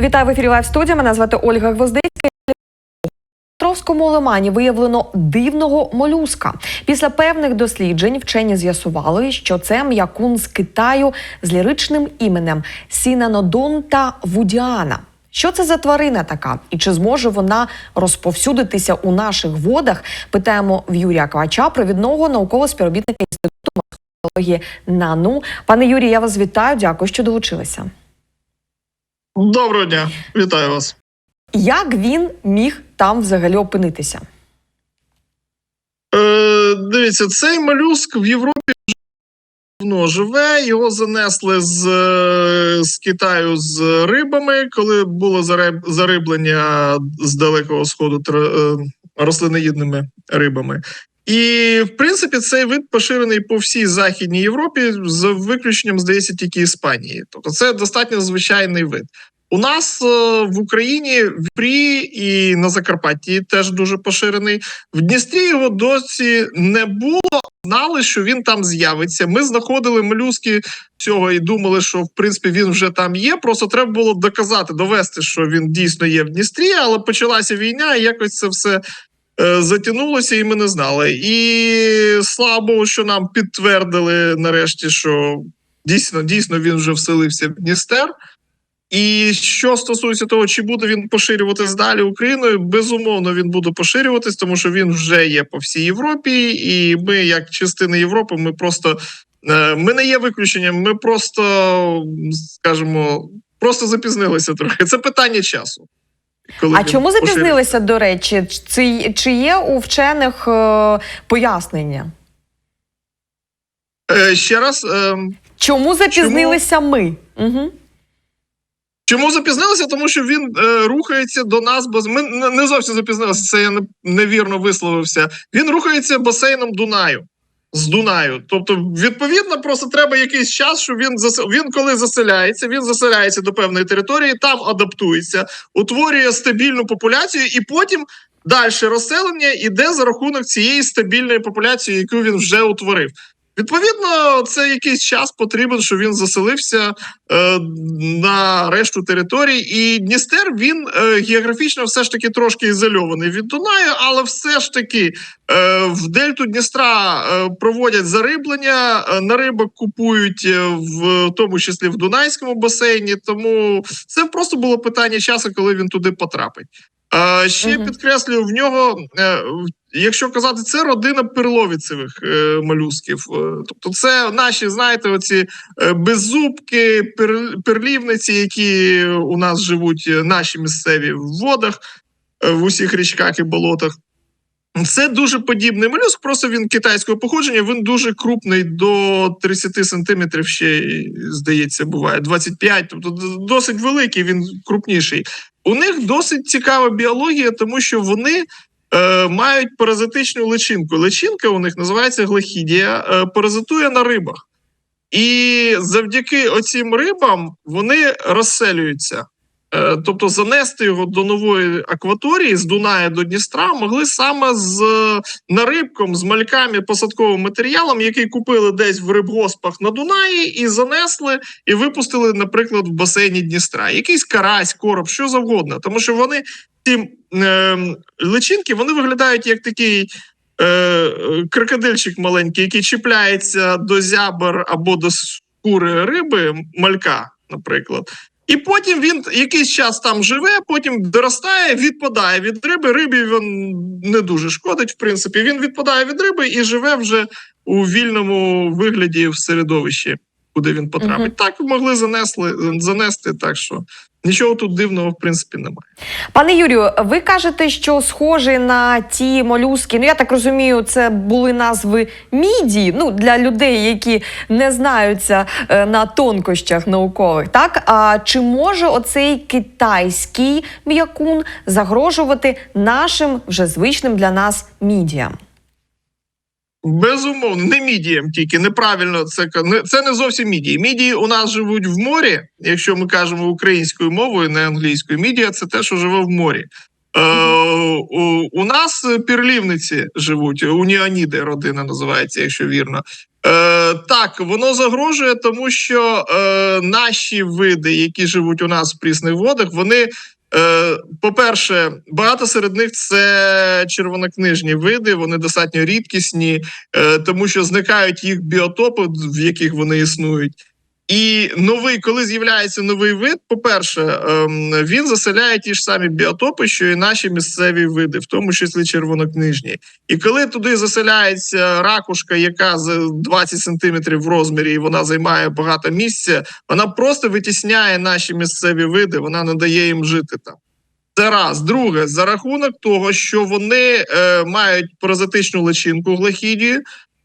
Вітаю в ефірі Лайв студія. Мене звати Ольга Гвоздицька. Островському лимані виявлено дивного молюска. Після певних досліджень вчені з'ясували, що це м'якун з Китаю з ліричним іменем Сінанодонта вудіана. Що це за тварина така, і чи зможе вона розповсюдитися у наших водах? Питаємо в Юрія Квача, провідного наукового співробітника інституту морфології НАНУ. Пане Юрій, я вас вітаю. Дякую, що долучилися. Доброго дня, вітаю вас. Як він міг там взагалі опинитися? Е, дивіться, цей молюск в Європі давно живе. Його занесли з, е, з Китаю з рибами, коли було зариб, зариблення з далекого сходу е, рослиноїдними рибами. І в принципі цей вид поширений по всій західній Європі, з виключенням, здається, тільки Іспанії. Тобто, це достатньо звичайний вид. У нас е, в Україні в Дніпрі і на Закарпатті теж дуже поширений. В Дністрі його досі не було. Знали, що він там з'явиться. Ми знаходили молюски цього і думали, що в принципі він вже там є. Просто треба було доказати, довести, що він дійсно є в Дністрі, але почалася війна, і якось це все затягнулося, і ми не знали. І слава Богу, що нам підтвердили нарешті, що дійсно дійсно він вже вселився в Дністер. І що стосується того, чи буде він поширюватись далі Україною, безумовно він буде поширюватись, тому що він вже є по всій Європі, і ми, як частина Європи, ми просто е, ми не є виключенням. Ми просто скажімо, просто запізнилися трохи. Це питання часу. Коли А чому запізнилися, до речі? Чи, чи є у вчених е, пояснення? Е, ще раз. Е, Чому запізнилися ми? Угу. Чому запізнилися? Тому що він е, рухається до нас, бо ми не зовсім запізнилися. Це я не, невірно висловився. Він рухається басейном Дунаю. З Дунаю. Тобто, відповідно, просто треба якийсь час, що він зас... він коли заселяється, він заселяється до певної території, там адаптується, утворює стабільну популяцію, і потім далі розселення йде за рахунок цієї стабільної популяції, яку він вже утворив. Відповідно, це якийсь час потрібен, щоб він заселився е, на решту територій. І Дністер він е, географічно все ж таки трошки ізольований від Дунаю, але все ж таки е, в дельту Дністра е, проводять зариблення, е, на рибок купують е, в тому числі в Дунайському басейні. Тому це просто було питання часу, коли він туди потрапить. Е, ще Мгм. підкреслюю в нього. Е, в- Якщо казати, це родина перловіцевих е, молюсків. Е, тобто, це наші, знаєте, оці е, беззубки, пер, перлівниці, які у нас живуть, е, наші місцеві в водах, в усіх річках і болотах. Це дуже подібний молюск, просто він китайського походження. Він дуже крупний до 30 сантиметрів. Ще здається, буває 25, тобто досить великий. Він крупніший. У них досить цікава біологія, тому що вони е, мають паразитичну личинку. Личинка у них називається глахідія, е, паразитує на рибах. І завдяки оцим рибам вони розселюються. Е, Тобто занести його до нової акваторії з Дуная до Дністра могли саме з нарибком, з мальками посадковим матеріалом, який купили десь в рибгоспах на Дунаї, і занесли і випустили, наприклад, в басейні Дністра. Якийсь карась, короб, що завгодно. Тому що вони ці е, личинки вони виглядають як такий. е, Крокодильчик маленький, який чіпляється до зябр або до шкури риби, малька, наприклад. І потім він якийсь час там живе, потім доростає, відпадає від риби. Рибі він не дуже шкодить, в принципі. Він відпадає від риби і живе вже у вільному вигляді в середовищі, куди він потрапить. Мгм. Так могли занесли, занести, так що нічого тут дивного, в принципі, немає. Пане Юрію, ви кажете, що схожі на ті молюски. Ну я так розумію, це були назви мідії. Ну для людей, які не знаються е, на тонкощах наукових. Так а чи може оцей китайський м'якун загрожувати нашим вже звичним для нас мідіям? Безумовно, не мідіям тільки неправильно це це не зовсім мідії. Мідії у нас живуть в морі. Якщо ми кажемо українською мовою, не англійською. Мідія це те, що живе в морі. Е, у, у нас пірлівниці живуть, уніаніди родина називається, якщо вірно. Е, так, воно загрожує, тому що е, наші види, які живуть у нас в прісних водах, вони. Е, по-перше, багато серед них це червонокнижні види, вони достатньо рідкісні, е, тому що зникають їх біотопи, в яких вони існують. І новий, коли з'являється новий вид, по-перше, ем, він заселяє ті ж самі біотопи, що і наші місцеві види, в тому числі червонокнижні. І коли туди заселяється ракушка, яка з 20 сантиметрів в розмірі, і вона займає багато місця, вона просто витісняє наші місцеві види, вона не дає їм жити там. Це раз. Друге, за рахунок того, що вони е, мають паразитичну личинку глахідію,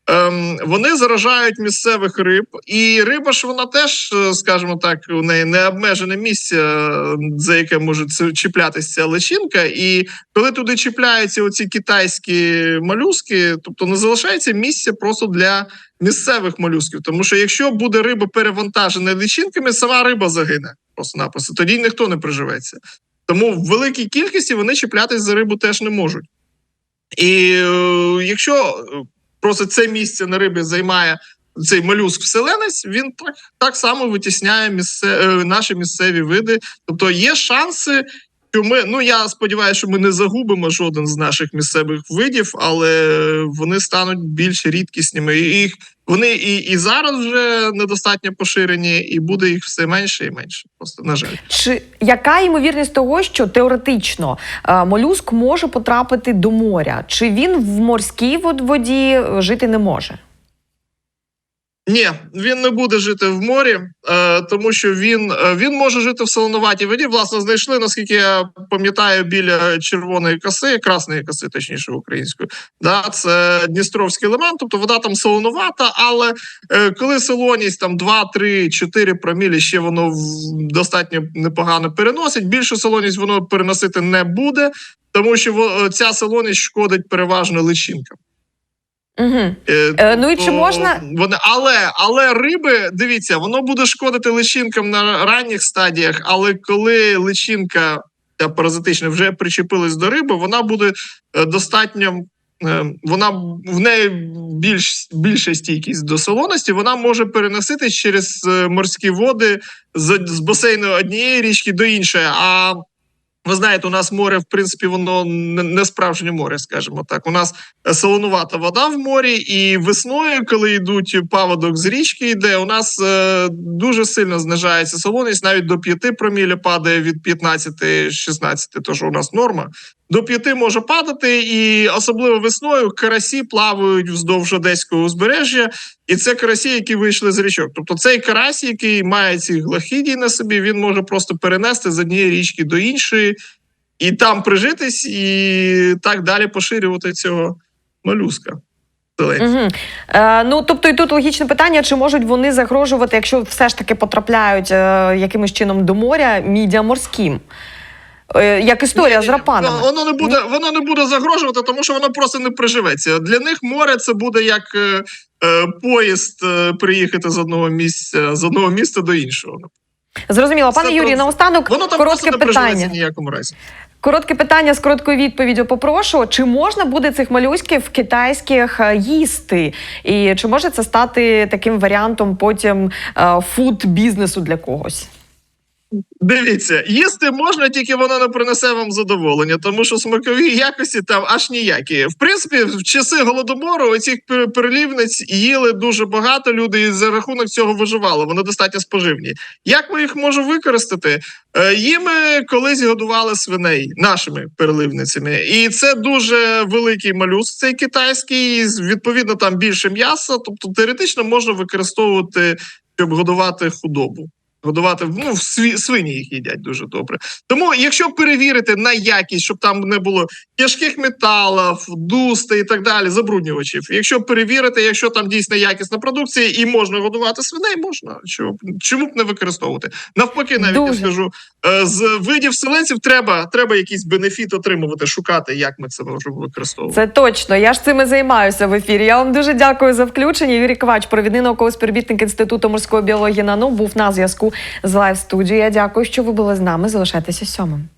ем, вони заражають місцевих риб, і риба ж вона теж, е, скажімо так, у неї не обмежене місце, е, за яке може чіплятися личинка. І коли туди чіпляються оці китайські молюски, тобто не залишається місця просто для місцевих молюсків. Тому що якщо буде риба перевантажена личинками, сама риба загине просто-напросто. Тоді ніхто не приживеться. Тому в великій кількості вони чіплятись за рибу теж не можуть. І е, якщо е, просто це місце на рибі займає цей молюск вселенець, він так, так само витісняє місце, е, наші місцеві види. Тобто є шанси, що ми, ну я сподіваюся, що ми не загубимо жоден з наших місцевих видів, але вони стануть більш рідкісними. І їх вони і, і зараз вже недостатньо поширені, і буде їх все менше і менше. Просто на жаль. Чи яка ймовірність того, що теоретично е, молюск може потрапити до моря? Чи він в морській вод- воді е, жити не може? Ні, він не буде жити в морі, е, тому що він, е, він може жити в солонуватій воді. Власне, знайшли, наскільки я пам'ятаю, біля червоної коси, красної коси, точніше українською. Да, це Дністровський лиман, тобто вода там солонувата, але е, коли солоність там 2, 3, 4 промілі, ще воно достатньо непогано переносить. Більшу солоність воно переносити не буде, тому що ця солоність шкодить переважно личинкам. Угу. Е, Е, ну і чи тобто можна- вони, але але риби, дивіться, воно буде шкодити личинкам на ранніх стадіях, але коли личинка та паразитична вже причепилась до риби, вона буде е, достатньо. е, Вона в неї більш більша стійкість до солоності, вона може переносити через морські води з, з басейну однієї річки до іншої. А ви знаєте, у нас море, в принципі, воно не, справжнє море, скажімо так. У нас е, солонувата вода в морі, і весною, коли йдуть паводок з річки, йде, у нас е, дуже сильно знижається солоність, навіть до 5 проміля падає від 15-16, то що у нас норма. До 5 може падати, і особливо весною карасі плавають вздовж одеського узбережжя, і це карасі, які вийшли з річок. Тобто цей карась, який має ці глахідії на собі, він може просто перенести з однієї річки до іншої, і там прижитись, і так далі поширювати цього молюска. Угу. Е, ну тобто, і тут логічне питання: чи можуть вони загрожувати, якщо все ж таки потрапляють е, якимось чином до моря, мідям морським? Е, як історія з Ні-ні-ні, рапанами. Воно, воно не буде, воно не буде загрожувати, тому що воно просто не приживеться. Для них море це буде як е, е, поїзд е, приїхати з одного місця з одного міста до іншого. Зрозуміло, пане Юрій, просто- наостанок Воно там просто коротке не питання. в ніякому разі. Коротке питання з короткою відповіддю. Попрошу, чи можна буде цих молюсків китайських е, їсти? І чи може це стати таким варіантом потім фуд бізнесу для когось? Дивіться, їсти можна, тільки воно не принесе вам задоволення, тому що смакові якості там аж ніякі. В принципі, в часи голодомору оцих пер- перелівниць їли дуже багато людей і за рахунок цього виживали. Вони достатньо споживні. Як ми їх можемо використати? Е, Їми колись годували свиней нашими переливницями, і це дуже великий малюс. Цей китайський, і, відповідно, там більше м'яса. Тобто теоретично можна використовувати, щоб годувати худобу. Годувати ну сві, свині їх їдять дуже добре. Тому, якщо перевірити на якість, щоб там не було тяжких металів, дусти і так далі, забруднювачів. Якщо перевірити, якщо там дійсно якісна продукція і можна годувати свиней, можна чому, чому б не використовувати? Навпаки, навіть Дуже. я скажу е, з видів селенців треба, треба якийсь бенефіт отримувати, шукати, як ми це можемо використовувати. Це точно. Я ж цим і займаюся в ефірі. Я вам дуже дякую за включення. Юрій Ковач, провідний науковий співробітник інституту морської біології НАНУ, був на з лайв студією. Я дякую, що ви були з нами. Залишайтеся сьомим.